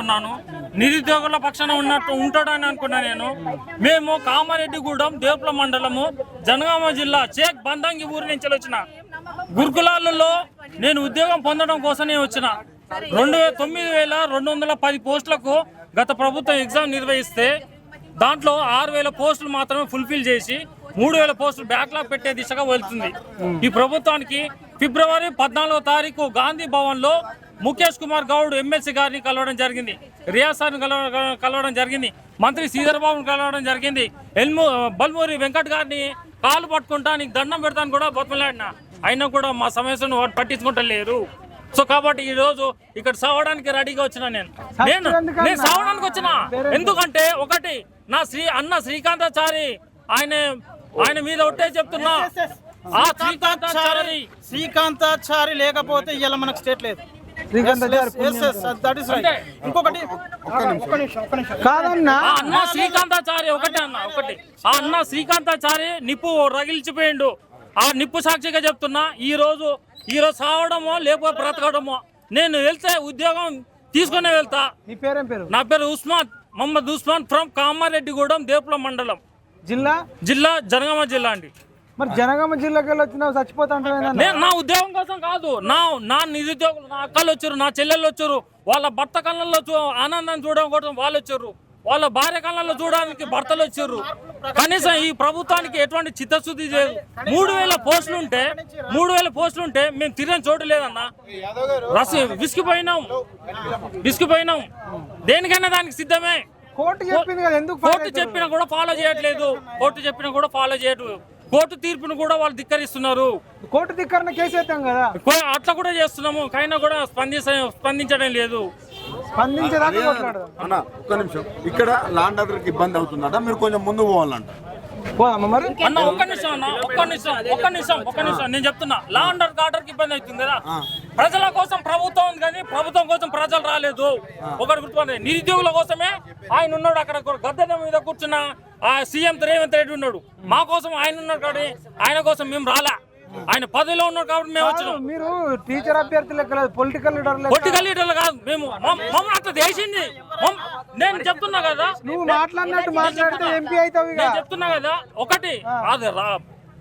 ఉన్నాను నిరుద్యోగుల పక్షాన ఉన్నట్టు ఉంటాడని అనుకున్నా నేను. మేము కామారెడ్డిగూడెం దేవుల మండలము జనగామ జిల్లా చేక్ బందంగి ఊరి నుంచి వచ్చిన. గురుకులాలలో నేను ఉద్యోగం పొందడం కోసమే వచ్చిన. రెండు తొమ్మిది వేల రెండు వందల పది పోస్టులకు గత ప్రభుత్వం ఎగ్జామ్ నిర్వహిస్తే దాంట్లో ఆరు వేల పోస్టులు మాత్రమే ఫుల్ఫిల్ చేసి మూడు వేల పోస్టులు బ్యాక్లాగ్ పెట్టే దిశగా వెళ్తుంది. ఈ ప్రభుత్వానికి ఫిబ్రవరి పద్నాలుగో తారీఖు గాంధీ భవన్లో ముఖేష్ కుమార్ గౌడ్ ఎమ్మెల్సీ గారిని కలవడం జరిగింది. కలవ- కలవడం జరిగింది. మంత్రి శ్రీధర్ బాబుని కలవడం జరిగింది. ఎల్ము బల్మూరి వెంకట్ గారిని కాలు పట్టుకుంటా నీకు దండం పెడతాను కూడా బతుమలాడినా అయినా కూడా మా సమస్యను పట్టించుకుంటలేరు. సో కాబట్టి ఈ రోజు ఇక్కడ సావడానికి రెడీగా వచ్చిన నేను. నేను నేను సావడానికి వచ్చిన. ఎందుకంటే ఒకటి నా శ్రీ అన్న శ్రీకాంతాచారి ఆయన ఆయన మీద ఒట్టే చెప్తున్నా. ఆ శ్రీకాంతాచారి శ్రీకాంతాచారి లేకపోతే ఇవాళ మనకు స్టేట్ లేదు. Yes, yes, that is right. అంటే ఇంకొకటి ఒక్క నిమిషం ఒక్క నిమిషం. కాదన్నా? ఆ అన్న శ్రీకాంతాచారి ఒకటే అన్న ఒకటి. ఆ అన్న శ్రీకాంతాచారి నిప్పు రగిల్చిపోయిండు. ఆ నిప్పు సాక్షిగా చెప్తున్నా ఈ రోజు ఈ రోజు సావడమో లేకపోతే బ్రతకడమో నేను వెళ్తే ఉద్యోగం తీసుకునే వెళ్తా. నీ పేరేం పేరు? నా పేరు ఉస్మాన్ మొహమ్మద్ ఉస్మాన్ ఫ్రమ్ కామారెడ్డిగూడెం దేపుల మండలం. జిల్లా? జిల్లా జనగామ జిల్లా అండి. మరి జనగామ జిల్లాకి వెళ్ళి వచ్చినావు చచ్చిపోతా నేను నా ఉద్యోగం కోసం కాదు నా నా నిరుద్యోగులు నా అక్కలు వచ్చారు నా చెల్లెళ్ళు వచ్చారు వాళ్ళ భర్త కళ్ళల్లో చూ ఆనందం చూడడం కోసం వాళ్ళు వచ్చారు వాళ్ళ భార్య కళ్ళల్లో చూడడానికి భర్తలు వచ్చారు. కనీసం ఈ ప్రభుత్వానికి ఎటువంటి చిత్తశుద్ధి లేదు. మూడు వేల పోస్టులు ఉంటే మూడు వేల పోస్టులు ఉంటే మేము తిరిగిన చోటు లేదన్నా. రసి విసిగిపోయినాం. విసిగిపోయినాం. దేనికైనా దానికి సిద్ధమే. కోర్టు చెప్పింది కదా ఎందుకు కోర్టు చెప్పినా కూడా ఫాలో చేయట్లేదు. కోర్టు చెప్పినా కూడా ఫాలో చేయట్లేదు. కోర్టు తీర్పును కూడా వాళ్ళు ధిక్కరిస్తున్నారు. కోర్టు ధిక్కరణ కేసు కదా. అట్లా కూడా చేస్తున్నాము కైనా కూడా స్పందించ స్పందించడం లేదు. అన్న ఒక్క నిమిషం. ఇక్కడ లాండ్ ఆర్డర్కి ఇబ్బంది అవుతుందట మీరు కొంచెం ముందు పోవాలంట. అన్న ఒక్క నిమిషం అన్న ఒక్క నిమిషం ఒక్క నిమిషం ఒక్క నిమిషం. నేను చెప్తున్నా లా అండ్ ఆర్డర్కి ఇబ్బంది అవుతుంది కదా. ప్రజల కోసం ప్రభుత్వం ఉంది కానీ ప్రభుత్వం కోసం ప్రజలు రాలేదు. ఒకటి గుర్తుపండి నిరుద్యోగుల కోసమే ఆయన ఉన్నాడు అక్కడ గద్దె మీద కూర్చున్న ఆ సీఎం రేవంత్ రెడ్డి ఉన్నాడు. మా కోసం ఆయన ఉన్నాడు కాబట్టి ఆయన కోసం మేము రాలా. ఆయన పదవిలో ఉన్నాడు కాబట్టి మేము వచ్చినాం. మీరు టీచర్ అభ్యర్థి లెక్క లేదు పొలిటికల్ లీడర్ పొలిటికల్ లీడర్లు కాదు మేము మమ్- మమ్మల్ని చేసింది. మమ్- నేను చెప్తున్నా కదా. నువ్వు మాట్లాడినట్టు మాట్లాడితే ఎంపీ అవుతావు చెప్తున్నా కదా ఒకటి కాదు రా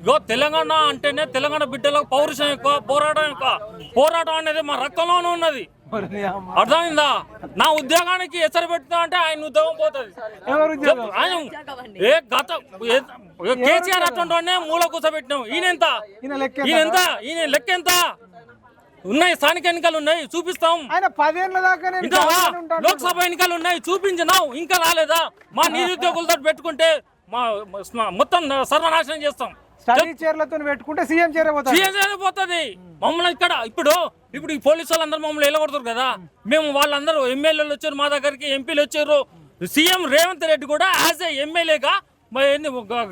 ఇగో తెలంగాణ అంటేనే తెలంగాణ బిడ్డలకు పౌరుషం ఎక్కువ పోరాటం ఎక్కువ. పోరాటం అనేది మా రక్తంలోనే ఉన్నది. అర్థమైందా? నా ఉద్యోగానికి ఎసరు పెడుతున్నా అంటే ఆయన ఉద్యోగం పోతుంది. ఆయన ఏ గత కేసీఆర్ అటువంటి వాడినే మూల కూర్చోబెట్టినాం ఈయన ఎంత? ఈయన ఎంత? ఈయన లెక్క ఎంత? ఉన్నాయి స్థానిక ఎన్నికలు ఉన్నాయి చూపిస్తాం. లోక్సభ ఎన్నికలు ఉన్నాయి చూపించినావు. ఇంకా రాలేదా? మా నిరుద్యోగులతో పెట్టుకుంటే మా- మొత్తం సర్వనాశనం చేస్తాం. స్టడీ చైర్లతో పెట్టుకుంటే సీఎం చైర్ పోతాడు. సీఎం పోతుంది. మమ్మల్ని ఇక్కడ ఇప్పుడు ఇప్పుడు ఈ పోలీసు వాళ్ళందరూ మమ్మల్ని వెళ్ళగొడతారు కదా. మేము వాళ్ళందరూ ఎమ్మెల్యేలు వచ్చారు మా దగ్గరికి ఎంపీలు వచ్చారు. సీఎం రేవంత్ రెడ్డి కూడా యాజ్ ఏ ఎమ్మెల్యేగా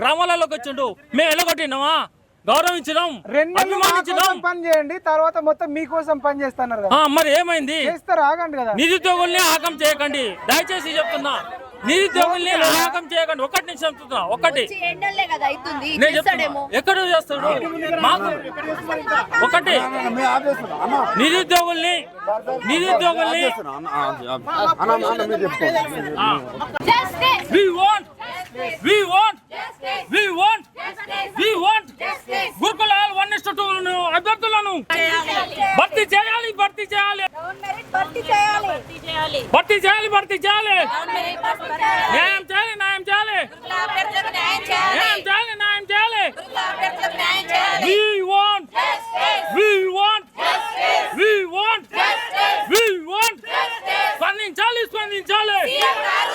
గ్రామాలలోకి వచ్చిండు. మేము వెళ్ళగొట్టినామా? అభిమానించినాం. కోసం పని చేయండి తర్వాత మొత్తం మీకోసం పని చేస్తున్నారు మరి ఏమైంది? చేస్తారు? ఆగండి కదా. నిరుద్యోగుల్ని ఆగం చేయకండి. దయచేసి చెప్తున్నా. నిరుద్యోగుల్ని ఆగం చేయకండి. ఒకటి నిమిషం చెప్తున్నా ఒకటి. నేను ఎక్కడ చేస్తాడు? మాకు ఒకటి. నిరుద్యోగుల్ని నిరుద్యోగుల్ని! We want we want we want we want భర్తీ చేయాలి భర్తీ చేయాలి భర్తీ చేయాలి న్యాయం చేయాలి న్యాయం చేయాలి